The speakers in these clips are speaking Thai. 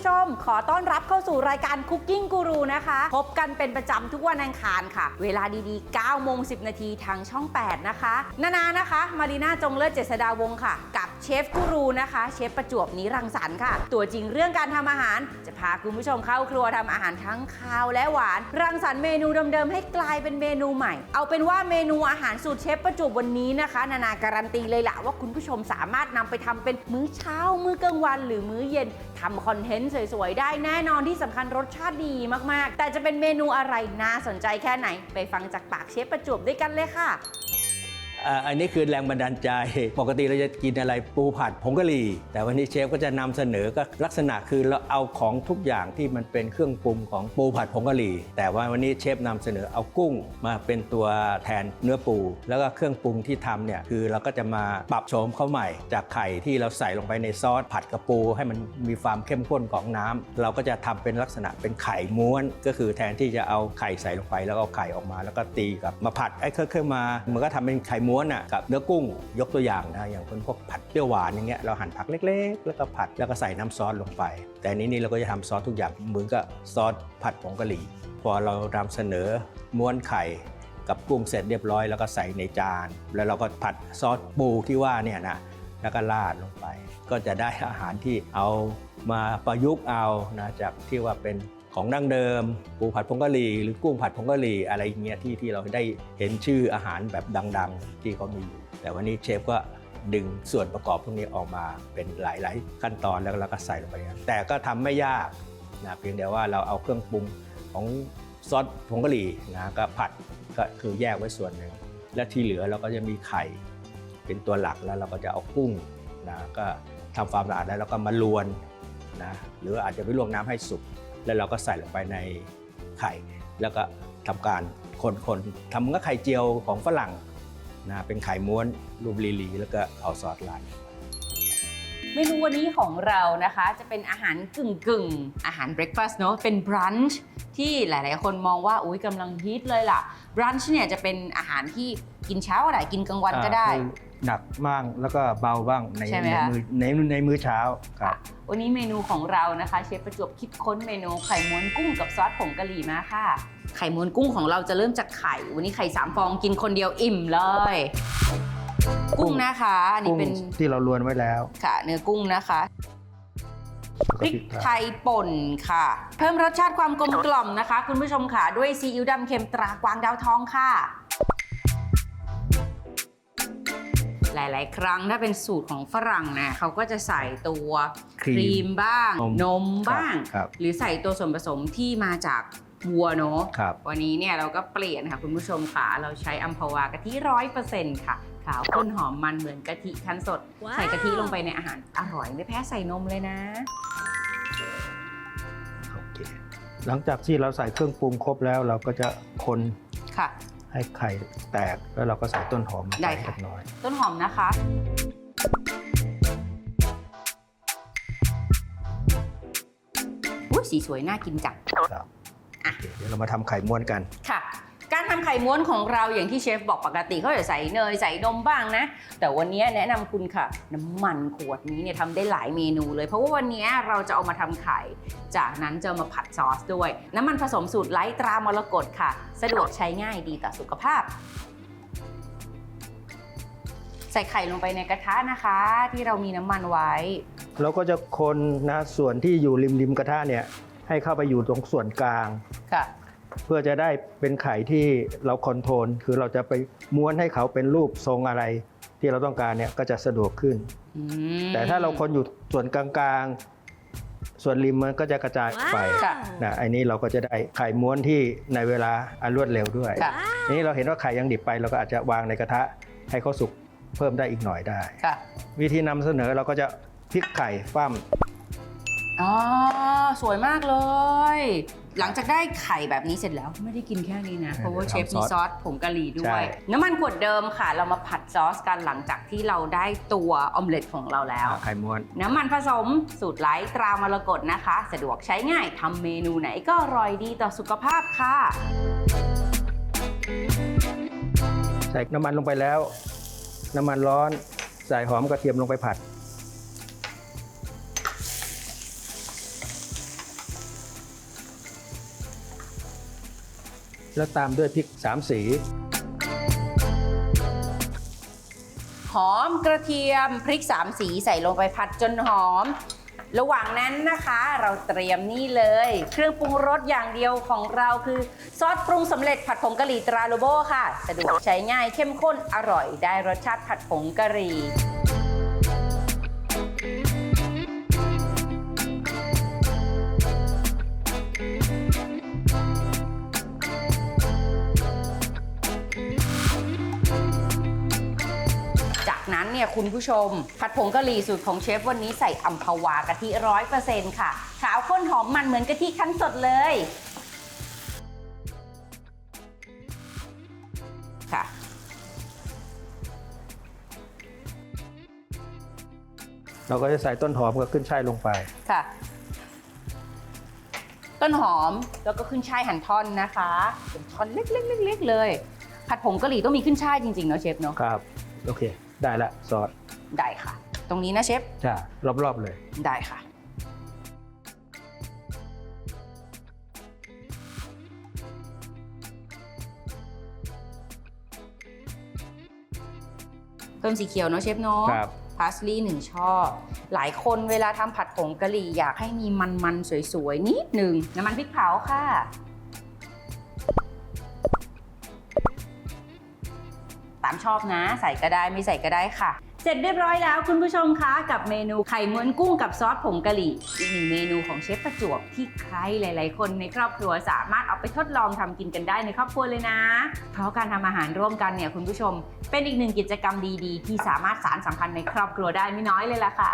보셨 ขอต้อนรับเข้าสู่รายการ Cooking Guru นะคะ พบกันเป็นประจำทุกวันอังคารค่ะ เวลาดีๆ9โมง10 นาทีทางช่อง 8 นะคะ นานานะคะ มารีนาจงเลิศเจษดาวงศ์ค่ะ กับเชฟกูรูนะคะ เชฟประจวบนิรังสรรค์ค่ะ ตัวจริงเรื่องการทำอาหาร จะพาคุณผู้ชมเข้าครัวทำอาหารทั้งคาวและหวาน รังสรรค์เมนูเดิมๆให้กลายเป็นเมนูใหม่ เอาเป็นว่าเมนูอาหารสูตรเชฟประจวบวันนี้นะคะ นานาการันตีเลยละว่าคุณผู้ชมสามารถนำไปทำเป็นมื้อเช้ามื้อกลางวัน หรือมื้อเย็นทำคอนเทนต์สสวยๆ ได้แน่นอนที่สำคัญรสชาติดีมากๆ แต่จะเป็นเมนูอะไรน่าสนใจแค่ไหน ไปฟังจากปากเชฟประจวบด้วยกันเลยค่ะ อันนี้คือแรงบันดาลใจ ปกติเราจะกินอะไรปูผัดผงกะหรี่ แต่วันนี้เชฟก็จะนำเสนอก็ลักษณะคือเราเอาของทุกอย่างที่มันเป็นเครื่องปรุงของปูผัดผงกะหรี่ แต่ว่าวันนี้เชฟนำเสนอเอากุ้งมาเป็นตัวแทนเนื้อปู แล้วก็เครื่องปรุงที่ทำเนี่ยคือเราก็จะมาปรับโฉมเขาใหม่ จากไข่ที่เราใส่ลงไปในซอสผัดกระปู ให้มันมีความเข้มข้นของน้ำเราก็จะทำเป็นลักษณะเป็นไข่ม้วน ก็คือแทนที่จะเอาไข่ใส่ลงไปแล้วเอาไข่ออกมา แล้วก็ตีกับมาผัดไอ้เครื่องมา มันก็ทำเป็นไข่ม้วนอะกับเนื้อกุ้งยกตัวอย่างนะอย่างคนพวกผัดเปรี้ยวหวานอย่างเงี้ยเราหั่นผักเล็ก ๆ แล้วก็ผัดแล้วก็ใส่น้ำซอสลงไป แต่อันนี้นี่เราก็จะทำซอสทุกอย่างเหมือนกับซอสผัดผงกะหรี่ พอเรานำเสนอม้วนไข่กับกุ้งเสร็จเรียบร้อย แล้วก็ใส่ในจาน แล้วเราก็ผัดซอสปูที่ว่าเนี่ยนะแล้วก็ราดลงไป ก็จะได้อาหารที่เอามาประยุกต์เอานะจากที่ว่าเป็น ของดั้งเดิม ปูผัดผงกะหรี่หรือกุ้งผัดผงกะหรี่อะไรอย่างเงี้ยที่ที่เราได้เห็นชื่ออาหารแบบดัง ๆ ที่เขามีอยู่แต่วันนี้เชฟก็ดึงส่วนประกอบพวกนี้ออกมาเป็นหลาย ๆ ขั้นตอนแล้วเราก็ใส่ลงไปนะแต่ก็ทำไม่ยากนะเพียงแต่ว่าเราเอาเครื่องปรุงของซอสผงกะหรี่นะก็ผัดก็คือแยกไว้ส่วนหนึ่งและที่เหลือเราก็จะมีไข่เป็นตัวหลักแล้วเราก็จะเอากุ้งนะก็ทำความสะอาดแล้วเราก็มาลวนนะหรืออาจจะไปลวกน้ำให้สุก แล้วเราก็ใส่ลงไปในไข่ แล้วก็ทำการคนๆทำก็ไข่เจียวของฝรั่งนะเป็นไข่ม้วนรูปลีๆแล้วก็เอาซอสราดเมนูวันนี้ของเรานะคะ จะเป็นอาหารกึ่งกึ่งๆอาหารเบรคฟาสต์เนอะเป็นบรันช์ที่หลาย ๆ คนมองว่าอุ้ยกำลังฮิตเลยล่ะบรันช์เนี่ยจะเป็นอาหารที่กินเช้าก็ได้กินกลางวันก็ได้อ่าคือ หนักบ้างแล้วก็เบาบ้างในใช่ไหมในคะ มือในในมื้อเช้าครับ วันนี้เมนูของเรานะคะ เชฟประจวบคิดค้นเมนูไข่ม้วนกุ้งกับซอสผงกะหรี่มาค่ะ ไข่ม้วนกุ้งของเราจะเริ่มจากไข่ วันนี้ไข่สามฟองกินคนเดียวอิ่มเลย กุ้งนะคะอันนี้กุ้งเป็นที่เราลวนไว้แล้วค่ะเนื้อกุ้งนะคะพแล้วก็ริกพริกไทไทยยป่นค่ะ เพิ่มรสชาติความกลมกล่อมนะคะ คุณผู้ชมค่ะ ด้วยซีอิ๊วดำเค็มตรากวางดาวทองค่ะ หลาย ๆ ครั้งถ้าเป็นสูตรของฝรั่งนะเขาก็จะใส่ตัวครีมครีมบ้าง นมนมบ้างครับหรือใส่ตัวส่วนผสมที่มาจากวัวเนาะครับวันนี้เนี่ยเราก็เปลี่ยนค่ะคุณผู้ชมค่ะเราใช้อัมพวากะทิร้อยเปอร์เซ็นต์ค่ะ ขาวข้นหอมมันเหมือนกะทิคั้นสดว้าวใส่กะทิลงไปในอาหารอร่อยไม่แพ้ใส่นมเลยนะโอเคหลังจากที่เราใส่เครื่องปรุงครบแล้วเราก็จะคนค่ะ ให้ไข่แตกแล้วเราก็ใส่ต้นหอมลงได้ไปค่ะเล็กน้อย ต้นหอมนะคะ อุ้ยสีสวยน่ากินจังครับโอเคเดี๋ยวเรามาทำไข่ม้วนกัน ค่ะ การทำไข่ม้วนของเราอย่างที่เชฟบอกปกติเขาจะใส่เนยใส่นมบ้างนะ แต่วันนี้แนะนำคุณค่ะ น้ำมันขวดนี้เนี่ยทำได้หลายเมนูเลย เพราะว่าวันนี้เราจะเอามาทำไข่ จากนั้นจะเอามาผัดซอสด้วย น้ำมันผสมสูตรไร้ตรามรกตค่ะ สะดวกใช้ง่ายดีต่อสุขภาพ ใส่ไข่ลงไปในกระทะนะคะ ที่เรามีน้ำมันไว้เราก็จะคนนะส่วนที่อยู่ริมริมกระทะเนี่ยให้เข้าไปอยู่ตรงส่วนกลางค่ะ เพื่อจะได้เป็นไข่ที่เราคอนโทรลคือเราจะไปม้วนให้เขาเป็นรูปทรงอะไร ที่เราต้องการเนี่ยก็จะสะดวกขึ้น อืม แต่ถ้าเราคนอยู่ส่วนกลางๆ ส่วนริมมันก็จะกระจายออกไปค่ะนะอันนี้เราก็จะได้ไข่ม้วนที่ในเวลาอันรวดเร็วด้วยค่ะ ทีนี้เราเห็นว่าไข่ยังดิบไปเราก็อาจจะวางในกระทะให้เขาสุกเพิ่มได้อีกหน่อยได้ ค่ะวิธีนำเสนอเราก็จะพลิกไข่ฟ้ามอ๋อสวยมากเลยหลังจากได้ไข่แบบนี้เสร็จแล้วไม่ได้กินแค่นี้นะ เพราะว่าเชฟมีซอสผงกะหรี่ด้วย น้ำมันขวดเดิมค่ะ เรามาผัดซอสกันหลังจากที่เราได้ตัวออมเล็ตของเราแล้ว ไข่ม้วน น้ำมันผสมสูตรไร้ตรามรกตนะคะ สะดวกใช้ง่ายทำเมนูไหนก็อร่อยดีต่อสุขภาพค่ะ ใส่น้ำมันลงไปแล้ว น้ำมันร้อน ใส่หอมกระเทียมลงไปผัด แล้วตามด้วยพริกสามสี หอมกระเทียมพริกสามสีใส่ลงไปผัดจนหอม ระหว่างนั้นนะคะ เราเตรียมนี่เลย เครื่องปรุงรสอย่างเดียวของเราคือ ซอสปรุงสำเร็จผัดผงกะหรี่ตราโลโบค่ะ สะดวกใช้ง่ายเข้มข้นอร่อยได้รสชาติผัดผงกะหรี่ เนี่ยคุณผู้ชม ผัดผงกะหรี่สูตรของเชฟวันนี้ใส่อัมพวากะทิร้อยเปอร์เซ็นต์ค่ะ ขาวข้นหอมมันเหมือนกะทิคั้นสดเลย ค่ะเราก็จะใส่ต้นหอมกับขึ้นช่ายลงไป ค่ะ ต้นหอมแล้วก็ขึ้นช่ายหั่นท่อนนะคะเป็นท่อนเล็กๆๆๆเลย ผัดผงกะหรี่ต้องมีขึ้นช่ายจริงๆเนาะเชฟเนาะ ครับ โอเค ได้ละซอสได้ค่ะ ตรงนี้นะเชฟจ้ารอบๆเลยได้ค่ะ เพิ่มสีเขียวเนาะเชฟเนาะครับพาสลีย์หนึ่งช่อ หลายคนเวลาทำผัดผงกะหรี่อยากให้มีมันๆ สวยๆ นิดหนึ่งน้ำมันพริกเผาค่ะามชอบนะ ใส่ก็ได้ไม่ใส่ก็ได้ค่ะ เสร็จเรียบร้อยแล้วคุณผู้ชมคะกับเมนูไข่ม้วนกุ้งกับซอสผงกะหรี่อีกหนึ่งเมนูของเชฟประจวบที่ใครหลาย ๆ คนในครอบครัวสามารถเอาไปทดลองทำกินกันได้ในครอบครัวเลยนะ เพราะการทำอาหารร่วมกันเนี่ยคุณผู้ชม เป็นอีกหนึ่งกิจกรรมดี ๆ ที่สามารถสานสัมพันธ์ในครอบครัวได้ไม่น้อยเลยล่ะค่ะ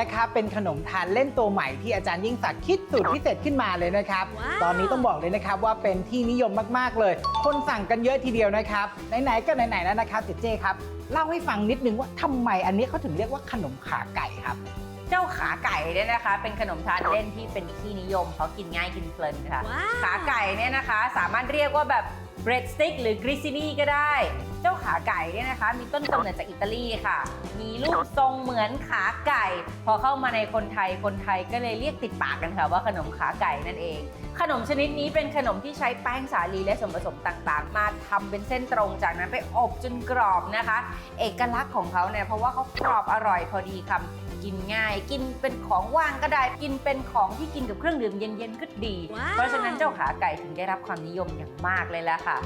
นะครับเป็นขนมทานเล่นตัวใหม่ที่อาจารย์ยิ่งศักดิ์คิดสูตรพิเศษขึ้นมาเลยนะครับ ตอนนี้ต้องบอกเลยนะครับว่าเป็นที่นิยมมากๆเลย คนสั่งกันเยอะทีเดียวนะครับไหนๆก็ไหนๆแล้วนะครับเจเจครับเล่าให้ฟังนิดนึงว่าทำไมอันนี้เขาถึงเรียกว่าขนมขาไก่ครับเจ้าขาไก่เนี่ยนะคะ เป็นขนมทานเล่นที่เป็นที่นิยมเพราะกินง่ายกินเพลินค่ะ ขาไก่เนี่ยนะคะ สามารถเรียกว่าแบบ เบรดสติกหรือกริซินี่ก็ได้ เจ้าขาไก่เนี่ยนะคะ มีต้นกำเนิดจากอิตาลีค่ะ มีรูปทรงเหมือนขาไก่ พอเข้ามาในคนไทยคนไทยก็เลยเรียกติดปากกันค่ะว่าขนมขาไก่นั่นเองขนมชนิดนี้เป็นขนมที่ใช้แป้งสาลีและส่วนผสมต่างๆ มาทำเป็นเส้นตรงจากนั้นไปอบจนกรอบนะคะ เอกลักษณ์ของเขาเนี่ยเพราะว่าเขากรอบอร่อยพอดีคำกินง่าย กินเป็นของว่างก็ได้กินเป็นของที่กินกับเครื่องดื่มเย็นๆก็ดี เพราะฉะนั้นเจ้าขาไก่ถึงได้รับความนิยมอย่างมากเลยละค่ะ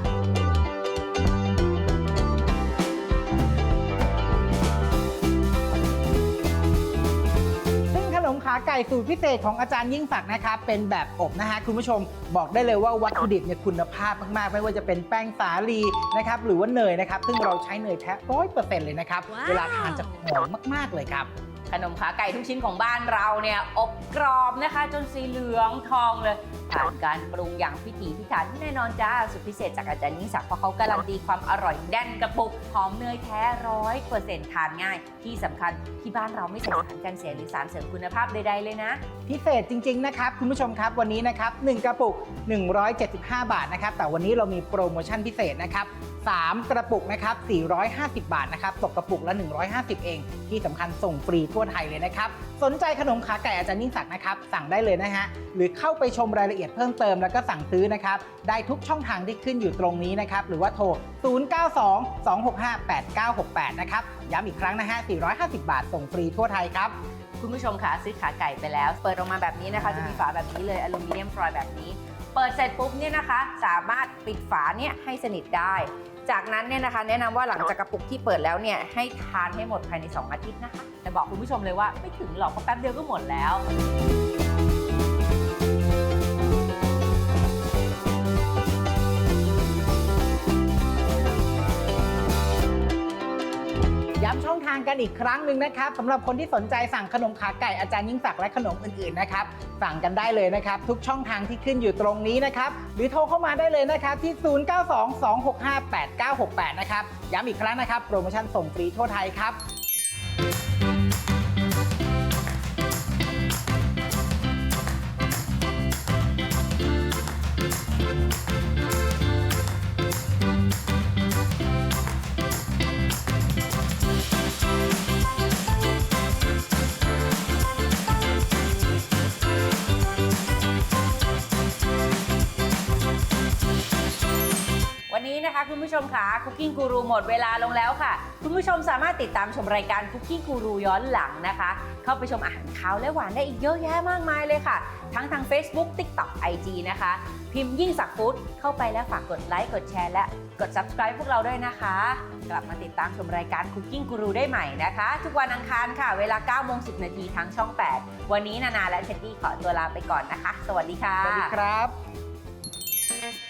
ขนมขาไก่สูตรพิเศษของอาจารย์ยิ่งศักดิ์นะครับเป็นแบบอบนะฮะคุณผู้ชมบอกได้เลยว่าวัตถุดิบเนี่ยคุณภาพมากๆ ไม่ว่าจะเป็นแป้งสาลีนะครับหรือว่าเนยนะครับ ซึ่งเราใช้เนยแท้ร้อยเปอร์เซ็นต์เลยนะครับ เวลาทานจะหอมมากๆเลยครับ ขนมขาไก่ทุกชิ้นของบ้านเราเนี่ยอบกรอบนะคะ จนสีเหลืองทองเลยผ่านการปรุงอย่างพิถีพิถันที่แน่นอนจ้าสุดพิเศษจากอาจารย์ยิ่งศักดิ์เพราะเขาการันตีความอร่อยแน่นกระปุกหอมเนยแท้ร้อยเปอร์เซ็นต์ทานง่าย ที่สำคัญที่บ้านเราไม่ใส่สารกันเสียหรือสารเสริมคุณภาพใดๆเลยนะ พิเศษจริง ๆ นะครับ คุณผู้ชมครับวันนี้นะครับ1กระปุก 175 บาทนะครับแต่วันนี้เรามีโปรโมชั่นพิเศษนะครับ 3 กระปุกนะครับ450 บาทนะครับตกกระปุกละ 150 เอง ที่สำคัญส่งฟรีทั่วไทยเลยนะครับ สนใจขนมขาไก่อาจารย์ยิ่งศักดิ์นะครับ สั่งได้เลยนะฮะ หรือเข้าไปชมรายละเอียดเพิ่มเติมแล้วก็สั่งซื้อนะครับ ได้ทุกช่องทางที่ขึ้นอยู่ตรงนี้นะครับ หรือว่าโทร 092-265-8968 นะครับ ย้ำอีกครั้งนะฮะ450 บาทส่งฟรีทั่วไทยครับคุณผู้ชมคะซื้อขาไก่ไปแล้ว เปิดออกมาแบบนี้นะคะ จะมีฝาแบบนี้เลยอลูมิเนียมฟอยล์แบบนี้ เปิดเสร็จปุ๊บเนี่ยนะคะ สามารถปิดฝาเนี่ยให้สนิทได้ จากนั้นเนี่ยนะคะ แนะนำว่าหลังจากกระปุกที่เปิดแล้วเนี่ยให้ทานให้หมดภายใน 2 อาทิตย์นะคะ แต่บอกคุณผู้ชมเลยว่าไม่ถึงหรอกเพราะแป๊บเดียวก็หมดแล้ว ย้ำช่องทางกันอีกครั้งหนึ่งนะครับสำหรับคนที่สนใจสั่งขนมขาไก่อาจารย์ยิ่งศักดิ์และขนมอื่นๆนะครับสั่งกันได้เลยนะครับทุกช่องทางที่ขึ้นอยู่ตรงนี้นะครับหรือโทรเข้ามาได้เลยนะครับที่ 0922658968 นะครับย้ำอีกครั้งนะครับโปรโมชั่นส่งฟรีทั่วไทยครับ คุณผู้ชมค่ะคุกกิ้งกูรูหมดเวลาลงแล้วค่ะ คุณผู้ชมสามารถติดตามชมรายการคุกกิ้งกูรูย้อนหลังนะคะ เข้าไปชมอาหารคาวและหวานได้อีกเยอะแยะมากมายเลยค่ะ ทั้งทาง Facebook TikTok IG นะคะ พิมพ์ยิ่งสักฟู้ดเข้าไปแล้วฝากกดไลค์กดแชร์และกด subscribe พวกเราด้วยนะคะ กลับมาติดตามชมรายการคุกกิ้งกูรูได้ใหม่นะคะ ทุกวันอังคารค่ะ เวลา9โมง10 นาทีทางช่อง 8 วันนี้นานาและเท็ดดี้ขอตัวลาไปก่อนนะคะ สวัสดีค่ะ สวัสดีครับ